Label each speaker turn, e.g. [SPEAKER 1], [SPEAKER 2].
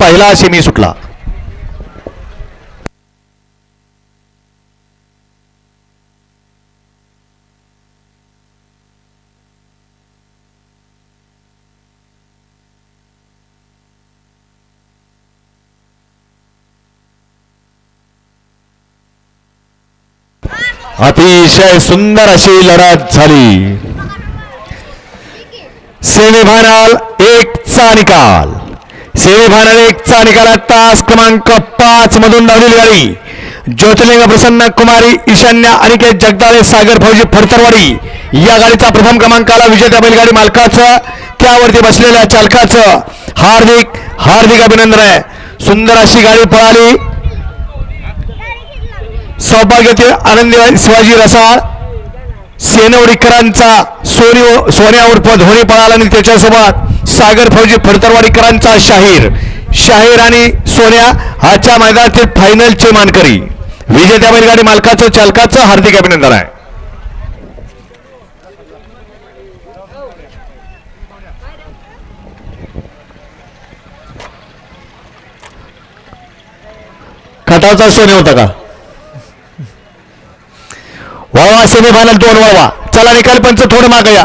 [SPEAKER 1] पहिला सेमी सुटला. अतिशय सुंदर अशी लढत झाली. सेमीफायनल एकचा निकाल. सेमीफायनल एकचा निकाल तास क्रमांक पाच मधून धावलेली गाडी. ज्योतिर्लिंग प्रसन्न कुमारी ईशान्य अनिकेत जगदाळे सागर फौजी फडतरवाडी या गाडीचा प्रथम क्रमांकाला विजेत्या बैलगाडी मालकाचं त्यावरती बसलेल्या चालकाचं हार्दिक हार्दिक अभिनंदन आहे. सुंदर अशी गाडी पळाली. सौभाग्यातील आनंदी शिवाजी रसाळ सेनवडीकरांचा सोनी सोन्या उर्फ धोनी पळाला आणि त्याच्यासोबत सागर फौजी फडतरवाडीकरांचा शाहीर. शाहीर आणि सोन्या आजच्या मैदानातील फायनलचे मानकरी. विजेत्या बैलगाडी मालकाचं चालकाचं हार्दिक अभिनंदन आहे. खटावचा सोने होता का? वावा सेमीफायनल दोन वावा चला निकाल पंच थोडं मागया